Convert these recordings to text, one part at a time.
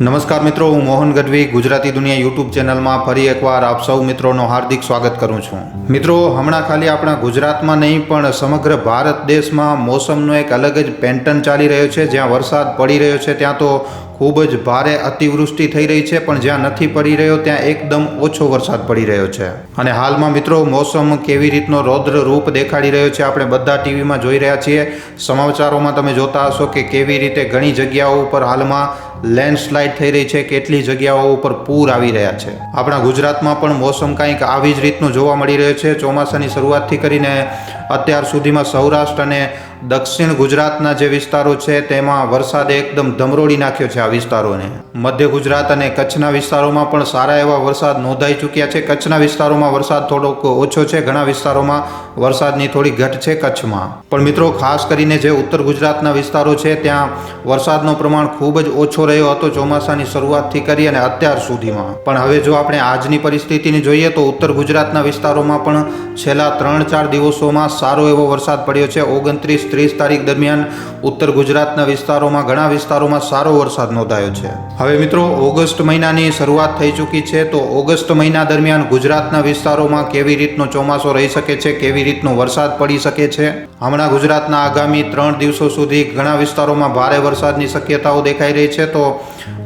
નમસ્કાર મિત્રો, હું મોહન ગઢવી, ગુજરાતી દુનિયા યુટ્યુબ ચેનલમાં ફરી એકવાર આપ સૌ મિત્રોનો હાર્દિક સ્વાગત કરું છું. મિત્રો, હમણાં ખાલી આપણા ગુજરાતમાં નહીં, પણ સમગ્ર ભારત દેશમાં મોસમનો એક અલગ જ પેન્ટર્ન ચાલી રહ્યો છે. જ્યાં વરસાદ પડી રહ્યો છે, ત્યાં તો ખૂબ જ ભારે અતિવૃષ્ટિ થઈ રહી છે, પણ જ્યાં નથી પડી રહ્યો, ત્યાં એકદમ ઓછો વરસાદ પડી રહ્યો છે. અને હાલમાં મિત્રો, મોસમ કેવી રીતનો રૌદ્ર રૂપ દેખાડી રહ્યો છે, આપણે બધા ટીવીમાં જોઈ રહ્યા છીએ. સમાચારોમાં તમે જોતા હશો કે કેવી રીતે ઘણી જગ્યાઓ ઉપર હાલમાં લેન્ડસ્લાઇડ થઈ રહી છે, કેટલી જગ્યાઓ ઉપર પૂર આવી રહ્યા છે. આપણા ગુજરાતમાં પણ મોસમ કંઈક આવી જ રીતનું જોવા મળી રહ્યો છે. ચોમાસાની શરૂઆતથી કરીને અત્યાર સુધીમાં સૌરાષ્ટ્ર અને દક્ષિણ ગુજરાતના જે વિસ્તારો છે, તેમાં વરસાદે એકદમ ધમરોડી નાખ્યો છે આ વિસ્તારોને. મધ્ય ગુજરાત અને કચ્છના વિસ્તારોમાં પણ સારા એવા વરસાદ નોંધાઈ ચૂક્યા છે. કચ્છના વિસ્તારોમાં વરસાદ થોડોક ઓછો છે, ઘણા વિસ્તારોમાં વરસાદની થોડી ઘટ છે કચ્છમાં. પણ મિત્રો, ખાસ કરીને જે ઉત્તર ગુજરાતના વિસ્તારો છે, ત્યાં વરસાદનું પ્રમાણ ખૂબ જ ઓછો રહ્યો હતો ચોમાસાની શરૂઆતથી કરી અને અત્યાર સુધીમાં. પણ હવે જો આપણે આજની પરિસ્થિતિને જોઈએ તો ઉત્તર ગુજરાતના વિસ્તારોમાં પણ છેલ્લા ત્રણ ચાર દિવસોમાં સારો એવો વરસાદ પડ્યો છે. ઓગણત્રીસ ત્રીસ તારીખ દરમિયાન ઉત્તર ગુજરાતના વિસ્તારોમાં ઘણા વિસ્તારોમાં સારો વરસાદ નોંધાયો છે. હવે મિત્રો, ઓગસ્ટ મહિનાની શરૂઆત થઈ ચૂકી છે તો ઓગસ્ટ મહિના દરમિયાન ગુજરાતના વિસ્તારોમાં કેવી રીતનો ચોમાસો રહી શકે છે, કેવી રીતનો વરસાદ પડી શકે છે? હમણાં ગુજરાતના આગામી ત્રણ દિવસો સુધી ઘણા વિસ્તારોમાં ભારે વરસાદની શક્યતાઓ દેખાઈ રહી છે તો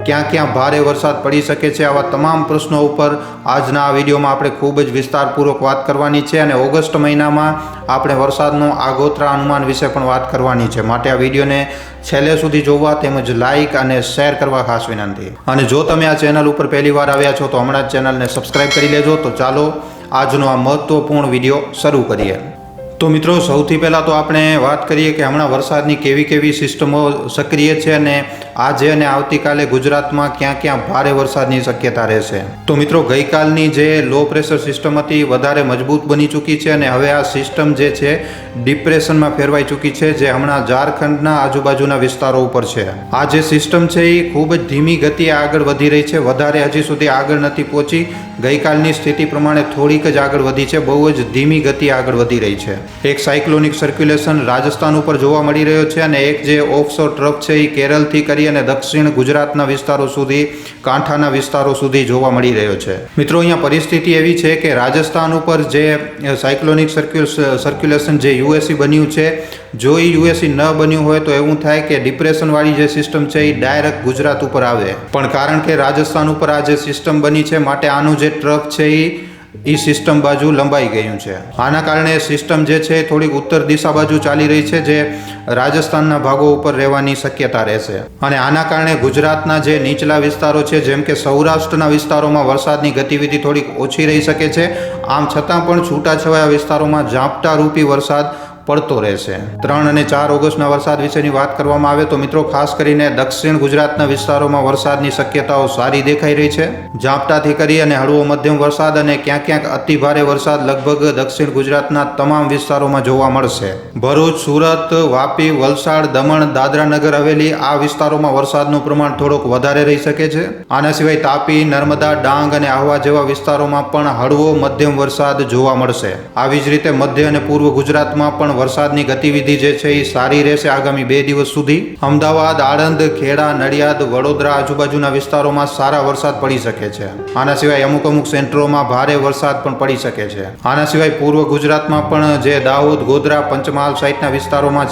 ક્યાં ક્યાં ભારે વરસાદ પડી શકે છે આવા તમામ પ્રશ્નો ઉપર આજના આ વિડીયોમાં આપણે ખૂબ જ વિસ્તારપૂર્વક વાત કરવાની છે અને ઓગસ્ટ મહિનામાં આપણે વરસાદનો આગોતરા અનુમાન વિશે પણ વાત કરવાની છે. માટે આ વિડીયોને છેલ્લે સુધી જોવા તેમજ લાઇક અને શેર કરવા ખાસ વિનંતી. અને જો તમે આ ચેનલ ઉપર પહેલી વાર આવ્યા છો તો હમણાં જ ચેનલને સબસ્ક્રાઇબ કરી લેજો. તો ચાલો આજનો આ મહત્વપૂર્ણ વીડિયો શરૂ કરીએ. તો મિત્રો, સૌથી પહેલાં તો આપણે વાત કરીએ કે હમણાં વરસાદની કેવી કેવી સિસ્ટમો સક્રિય છે અને આજે અને આવતીકાલે ગુજરાતમાં ક્યાં ક્યાં ભારે વરસાદની શક્યતા રહેશે? તો મિત્રો, ગઈકાલની જે લો પ્રેશર સિસ્ટમ હતી, વધારે મજબૂત બની ચૂકી છે અને હવે આ સિસ્ટમ જે છે ડિપ્રેશનમાં ફેરવાઈ ચૂકી છે, જે હમણાં ઝારખંડના આજુબાજુના વિસ્તારો ઉપર છે. આ જે સિસ્ટમ છે, એ ખૂબ જ ધીમી ગતિએ આગળ વધી રહી છે. વધારે હજી સુધી આગળ નથી પહોંચી. ગઈકાલની સ્થિતિ પ્રમાણે થોડીક જ આગળ વધી છે. બહુ જ ધીમી ગતિ આગળ વધી રહી છે. એક સાયક્લોનિક સર્ક્યુલેશન રાજસ્થાન ઉપર જોવા મળી રહ્યો છે અને એક જે ઓફશોર ટ્રફ છે, એ કેરળથી કરી અને દક્ષિણ ગુજરાતના વિસ્તારો સુધી, કાંઠાના વિસ્તારો સુધી જોવા મળી રહ્યો છે. મિત્રો, અહીંયા પરિસ્થિતિ એવી છે કે રાજસ્થાન ઉપર જે સાયક્લોનિક સર્ક્યુલ સર્ક્યુલેશન જે યુએસી બન્યું છે, જો એ યુએસી ન બન્યું હોય તો એવું થાય કે ડિપ્રેશનવાળી જે સિસ્ટમ છે એ ડાયરેક્ટ ગુજરાત ઉપર આવે. પણ કારણ કે રાજસ્થાન ઉપર આ જે સિસ્ટમ બની છે, માટે આનું જે ટ્રફ છે એ એ સિસ્ટમ બાજુ લંબાઈ ગયું છે. આના કારણે સિસ્ટમ જે છે થોડીક ઉત્તર દિશા બાજુ ચાલી રહી છે, જે રાજસ્થાનના ભાગો ઉપર રહેવાની શક્યતા રહેશે. અને આના કારણે ગુજરાતના જે નીચલા વિસ્તારો છે, જેમ કે સૌરાષ્ટ્રના વિસ્તારોમાં વરસાદની ગતિવિધિ થોડીક ઓછી રહી શકે છે. આમ છતાં પણ છૂટાછવાયા વિસ્તારોમાં ઝાપટારૂપી વરસાદ પડતો રહેશે. ત્રણ અને ચાર ઓગસ્ટના વરસાદ વિશેની વાત કરવામાં આવે તો મિત્રો ખાસ કરીને દક્ષિણ ગુજરાતના વિસ્તારોમાં વરસાદની શક્યતાઓ સારી દેખાઈ રહી છે. ઝાપટાથી કરી અને હળવો મધ્યમ વરસાદ અને ક્યાંક ક્યાંક અતિ ભારે વરસાદ લગભગ દક્ષિણ ગુજરાતના તમામ વિસ્તારોમાં જોવા મળશે. ભરૂચ, સુરત, વાપી, વલસાડ, દમણ દાદરા નગર હવેલી આ વિસ્તારોમાં વરસાદનું પ્રમાણ થોડુંક વધારે રહી શકે છે. આના સિવાય તાપી, નર્મદા, ડાંગ અને આહવા જેવા વિસ્તારોમાં પણ હળવો મધ્યમ વરસાદ જોવા મળશે. આવી જ રીતે મધ્ય અને પૂર્વ ગુજરાતમાં પણ વરસાદની ગતિવિધિ જે છે એ સારી રહેશે આગામી બે દિવસ સુધી. અમદાવાદ, આણંદ, ખેડા, નડિયાદ, વડોદરા આજુબાજુના વિસ્તારોમાં સારા વરસાદ પડી શકે છે. આના સિવાય અમુક અમુક સેન્ટરોમાં ભારે વરસાદ પણ પડી શકે છે. આના સિવાય પૂર્વ ગુજરાતમાં પણ જે દાહોદ, ગોધરા, પંચમહાલ સહિતના વિસ્તારોમાં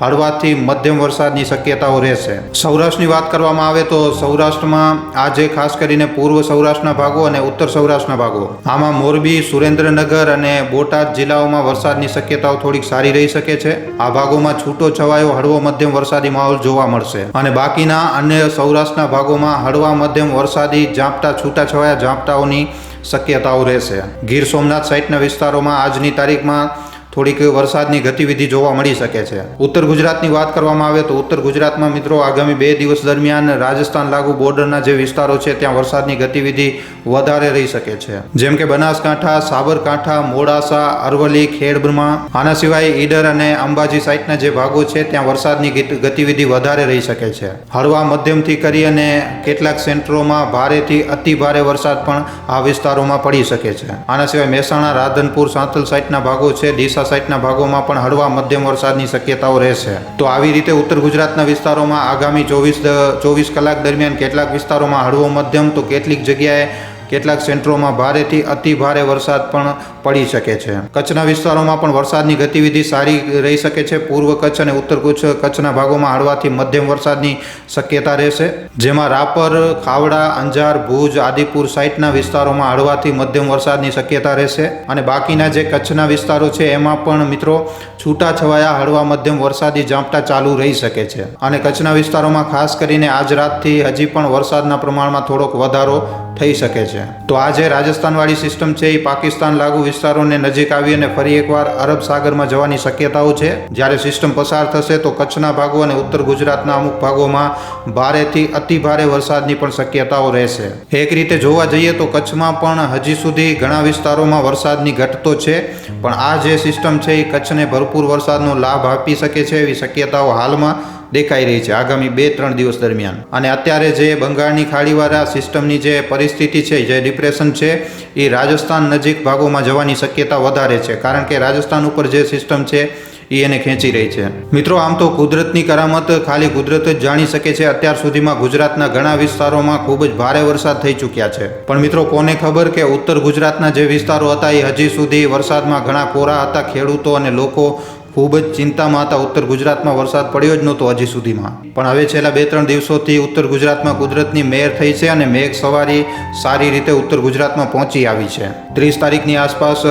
હળવાથી મધ્યમ વરસાદની શક્યતાઓ રહેશે. સૌરાષ્ટ્રની વાત કરવામાં આવે તો સૌરાષ્ટ્રમાં આજે ખાસ કરીને પૂર્વ સૌરાષ્ટ્રના ભાગો અને ઉત્તર સૌરાષ્ટ્રના ભાગો. આમાં મોરબી, સુરેન્દ્રનગર અને બોટાદ જિલ્લાઓમાં વરસાદની શક્યતાઓ થોડીક સારી રહી શકે છે. આ ભાગોમાં છૂટો છવાયો હળવો મધ્યમ વરસાદી માહોલ જોવા મળશે. અને બાકીના અન્ય સૌરાષ્ટ્રના ભાગોમાં હળવા મધ્યમ વરસાદી ઝાપટા છૂટાછવાયા ઝાપટાઓની શક્યતાઓ રહેશે. ગીર સોમનાથ સહિતના વિસ્તારોમાં આજની તારીખમાં થોડીક વરસાદની ગતિવિધિ જોવા મળી શકે છે. ઉત્તર ગુજરાતની વાત કરવામાં આવે તો ઉત્તર ગુજરાતમાં મિત્રો આગામી બે દિવસ દરમિયાન રાજસ્થાન લાગુ બોર્ડરના જે વિસ્તારો છે, ત્યાં વરસાદની ગતિવિધિ વધારે રહી શકે છે. જેમ કે બનાસકાંઠા, સાબરકાંઠા, મોડાસા, અરવલ્લી, ખેડબ્રહ્મા, આના સિવાય ઈડર અને અંબાજી સાઇટના જે ભાગો છે, ત્યાં વરસાદની ગતિવિધિ વધારે રહી શકે છે. હળવા મધ્યમથી કરી અને કેટલાક સેન્ટરોમાં ભારેથી અતિ ભારે વરસાદ પણ આ વિસ્તારોમાં પડી શકે છે. આના સિવાય મહેસાણા, રાધનપુર સાંતલ સાઇટના ભાગો છે, ડીસા સહિતના ભાગોમાં પણ હળવા મધ્યમ વરસાદની શક્યતાઓ રહેશે. તો આવી રીતે ઉત્તર ગુજરાતના વિસ્તારોમાં આગામી ચોવીસ ચોવીસ કલાક દરમિયાન કેટલાક વિસ્તારોમાં હળવો મધ્યમ તો કેટલીક જગ્યાએ કેટલાક સેન્ટરોમાં ભારેથી અતિ ભારે વરસાદ પણ પડી શકે છે. કચ્છના વિસ્તારોમાં પણ વરસાદની ગતિવિધિ સારી રહી શકે છે. પૂર્વ કચ્છ અને ઉત્તર કચ્છ કચ્છના ભાગોમાં હળવાથી મધ્યમ વરસાદની શક્યતા રહેશે. જેમાં રાપર, ખાવડા, અંજાર, ભુજ, આદિપુર સાઇટના વિસ્તારોમાં હળવાથી મધ્યમ વરસાદની શક્યતા રહેશે. અને બાકીના જે કચ્છના વિસ્તારો છે, એમાં પણ મિત્રો છૂટાછવાયા હળવા મધ્યમ વરસાદી ઝાંપટા ચાલુ રહી શકે છે. અને કચ્છના વિસ્તારોમાં ખાસ કરીને આજ રાતથી હજી પણ વરસાદના પ્રમાણમાં થોડોક વધારો થઈ શકે છે. તો આ જે રાજસ્થાનવાળી સિસ્ટમ છે, એ પાકિસ્તાન લાગુ વિસ્તારોને નજીક આવી અને ફરી એકવાર અરબ સાગરમાં જવાની શક્યતાઓ છે. જ્યારે સિસ્ટમ પસાર થશે, તો કચ્છના ભાગો અને ઉત્તર ગુજરાતના અમુક ભાગોમાં ભારેથી અતિ ભારે વરસાદની પણ શક્યતાઓ રહેશે. એક રીતે જોવા જઈએ, તો કચ્છમાં પણ હજી સુધી ઘણા વિસ્તારોમાં વરસાદની ઘટતો છે. પણ આ જે સિસ્ટમ છે, એ કચ્છને ભરપૂર વરસાદનો લાભ આપી શકે છે એવી શક્યતાઓ હાલમાં દેખાઈ રહી છે આગામી બે, ત્રણ દિવસ દરમિયાન. અને અત્યારે જે બંગાળની ખાડીવાળા સિસ્ટમની જે પરિસ્થિતિ છે, જે ડિપ્રેશન છે, એ રાજસ્થાન નજીક ભાગોમાં જવાની શક્યતા વધારે છે. કારણ કે રાજસ્થાન ઉપર જે સિસ્ટમ છે, એ એને ખેંચી રહી છે. મિત્રો, આમ તો કુદરતની કરામત ખાલી કુદરત જ જાણી શકે છે. અત્યાર સુધીમાં ગુજરાતના ઘણા વિસ્તારોમાં ખૂબ જ ભારે વરસાદ થઈ ચૂક્યા છે. પણ મિત્રો, કોને ખબર કે ઉત્તર ગુજરાતના જે વિસ્તારો હતા, એ હજી સુધી વરસાદમાં ઘણા કોરા હતા, ખેડૂતો અને લોકો ખૂબ જ ચિંતામાં હતા. ઉત્તર ગુજરાતમાં વરસાદ પડ્યો જ નહોતો હજી સુધીમાં. પણ હવે છેલ્લા બે ત્રણ દિવસોથી ઉત્તર ગુજરાતમાં કુદરતની મેર થઈ છે અને મેઘ સવારી સારી રીતે ઉત્તર ગુજરાતમાં પહોંચી આવી છે. ત્રીસ તારીખની આસપાસ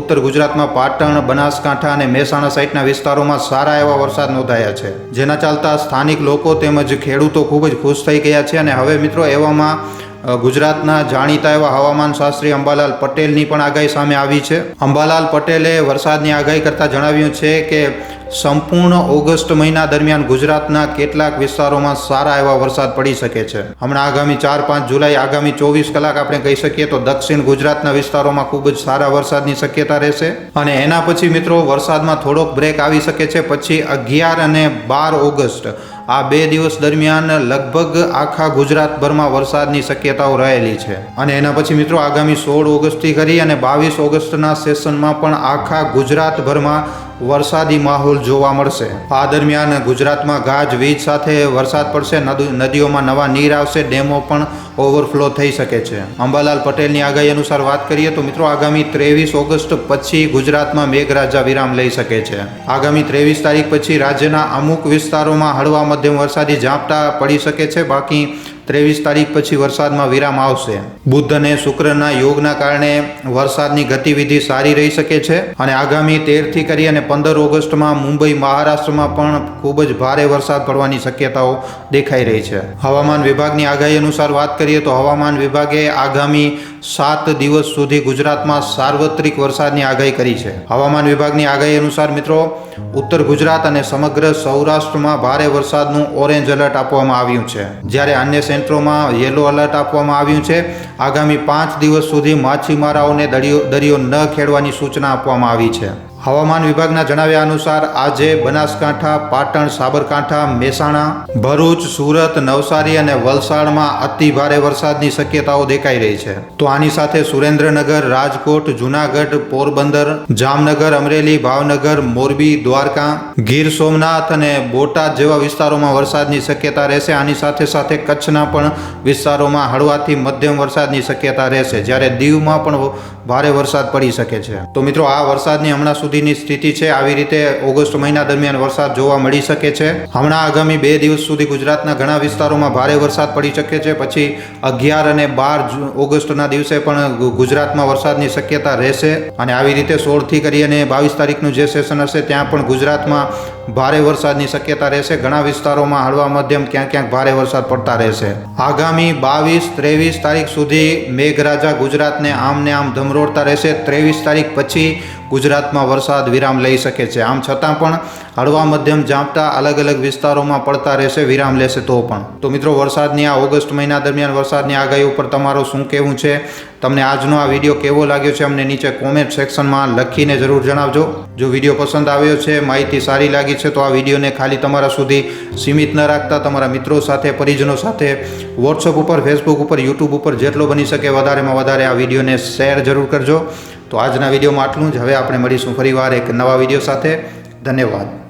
ઉત્તર ગુજરાતમાં પાટણ, બનાસકાંઠા અને મહેસાણા સાઈડના વિસ્તારોમાં સારા એવા વરસાદ નોંધાયા છે. જેના ચાલતા સ્થાનિક લોકો તેમજ ખેડૂતો ખૂબ જ ખુશ થઈ ગયા છે અને હવે મિત્રો એવામાં ગુજરાતના જાણીતા એવા હવામાન શાસ્ત્રી અંબાલાલ પટેલની પણ આગાહી સામે આવી છે. અંબાલાલ પટેલે વરસાદની આગાહી કરતાં જણાવ્યું છે કે, સંપૂર્ણ ઓગસ્ટ મહિના દરમિયાન ગુજરાતના કેટલાક વિસ્તારોમાં સારા એવા વરસાદ પડી શકે છે. હમણાં આગામી ચાર, પાંચ જુલાઈ, આગામી ચોવીસ કલાક આપણે કહી શકીએ તો દક્ષિણ ગુજરાતના વિસ્તારોમાં ખૂબ જ સારા વરસાદની શક્યતા રહેશે. અને એના પછી મિત્રો વરસાદમાં થોડોક બ્રેક આવી શકે છે. પછી અગિયાર અને બાર ઓગસ્ટ આ બે દિવસ દરમિયાન લગભગ આખા ગુજરાતભરમાં વરસાદની શક્યતાઓ રહેલી છે. અને એના પછી મિત્રો આગામી સોળ ઓગસ્ટથી કરી અને બાવીસ ઓગસ્ટના સેશનમાં પણ આખા ગુજરાતભરમાં વરસાદી માહોલ જોવા મળશે. આ દરમિયાન ગુજરાતમાં ગાજ, વીજ સાથે વરસાદ પડશે. નદ- નદીઓમાં નવા નીર આવશે. ડેમો પણ ઓવરફ્લો થઈ શકે છે. અંબાલાલ પટેલની આગાહી અનુસાર વાત કરીએ તો મિત્રો આગામી ત્રેવીસ ઓગસ્ટ પછી ગુજરાતમાં મેઘરાજા વિરામ લઈ શકે છે. આગામી ત્રેવીસ તારીખ પછી રાજ્યના અમુક વિસ્તારોમાં હળવા મધ્યમ વરસાદી ઝાપટા પડી શકે છે. બાકી ત્રેવીસ તારીખ પછી વરસાદમાં વિરામ આવશે. બુદ્ધ અને શુક્રના યોગના કારણે વરસાદની ગતિવિધિ સારી રહી શકે છે અને આગામી તેરથી કરી અને પંદર ઓગસ્ટમાં મુંબઈ, મહારાષ્ટ્રમાં પણ ખૂબ જ ભારે વરસાદ પડવાની શક્યતાઓ દેખાઈ રહી છે. હવામાન વિભાગની આગાહી અનુસાર વાત કરીએ તો હવામાન વિભાગે આગામી સાત દિવસ સુધી ગુજરાતમાં સાર્વત્રિક વરસાદની આગાહી કરી છે. હવામાન વિભાગની આગાહી અનુસાર મિત્રો, ઉત્તર ગુજરાત અને સમગ્ર સૌરાષ્ટ્રમાં ભારે વરસાદનું ઓરેન્જ એલર્ટ આપવામાં આવ્યું છે. જ્યારે અન્ય સેન્ટરોમાં યેલો એલર્ટ આપવામાં આવ્યું છે. આગામી પાંચ દિવસ સુધી માછીમારાઓને દરિયો દરિયો ન ખેડવાની સૂચના આપવામાં આવી છે. હવામાન વિભાગના જણાવ્યા અનુસાર આજે બનાસકાંઠા, પાટણ, સાબરકાંઠા, મહેસાણા, ભરૂચ, સુરત, નવસારી અને વલસાડમાં અતિ ભારે વરસાદની શક્યતાઓ દેખાઈ રહી છે. તો આની સાથે સુરેન્દ્રનગર, રાજકોટ, જુનાગઢ, પોરબંદર, જામનગર, અમરેલી, ભાવનગર, મોરબી, દ્વારકા, ગીર સોમનાથ અને બોટાદ જેવા વિસ્તારોમાં વરસાદની શક્યતા રહેશે. આની સાથે સાથે કચ્છના પણ વિસ્તારોમાં હળવાથી મધ્યમ વરસાદની શક્યતા રહેશે. જ્યારે દીવમાં પણ ભારે વરસાદ પડી શકે છે. તો મિત્રો, આ વરસાદની હમણાં સુધીની સ્થિતિ છે. આવી રીતે ઓગસ્ટ મહિના દરમિયાન વરસાદ જોવા મળી શકે છે. હમણાં આગામી બે દિવસ સુધી ગુજરાતના ઘણા વિસ્તારોમાં ભારે વરસાદ પડી શકે છે. પછી અગિયાર અને બાર ઓગસ્ટના દિવસે પણ ગુજરાતમાં વરસાદની શક્યતા રહેશે. અને આવી રીતે સોળથી કરી અને બાવીસ તારીખનું જે સેશન હશે, ત્યાં પણ ગુજરાતમાં ભારે વરસાદની શક્યતા રહેશે. ઘણા વિસ્તારોમાં હળવા મધ્યમ ક્યાંક ક્યાંક ભારે વરસાદ પડતા રહેશે. આગામી બાવીસ ત્રેવીસ તારીખ સુધી મેઘરાજા ગુજરાતને આમ ને આમ રહેશે. ત્રેવીસ તારીખ પછી ગુજરાતમાં વરસાદ વિરામ લઈ શકે છે. આમ છતાં પણ હળવા મધ્યમ ઝાંપટા અલગ અલગ વિસ્તારોમાં પડતા રહેશે, વિરામ લેશે તો પણ. તો મિત્રો, વરસાદની આ ઓગસ્ટ મહિના દરમિયાન વરસાદની આગાહી ઉપર તમારું શું કહેવું છે? તમને આજનો આ વીડિયો કેવો લાગ્યો છે? અમને નીચે કોમેન્ટ સેક્શનમાં લખીને જરૂર જણાવજો. જો વીડિયો પસંદ આવ્યો છે, માહિતી સારી લાગી છે, તો આ વિડીયોને ખાલી તમારા સુધી સીમિત ન રાખતા તમારા મિત્રો સાથે, પરિજનો સાથે વોટ્સઅપ ઉપર ફેસબુક ઉપર યુટ્યુબ ઉપર જેટલો બની શકે વધારેમાં વધારે આ વિડીયોને શેર જરૂર કરજો. તો આજના વિડીયોમાં આટલું જ. હવે આપણે મળીશું ફરીવાર એક નવા વીડિયો સાથે. ધન્યવાદ.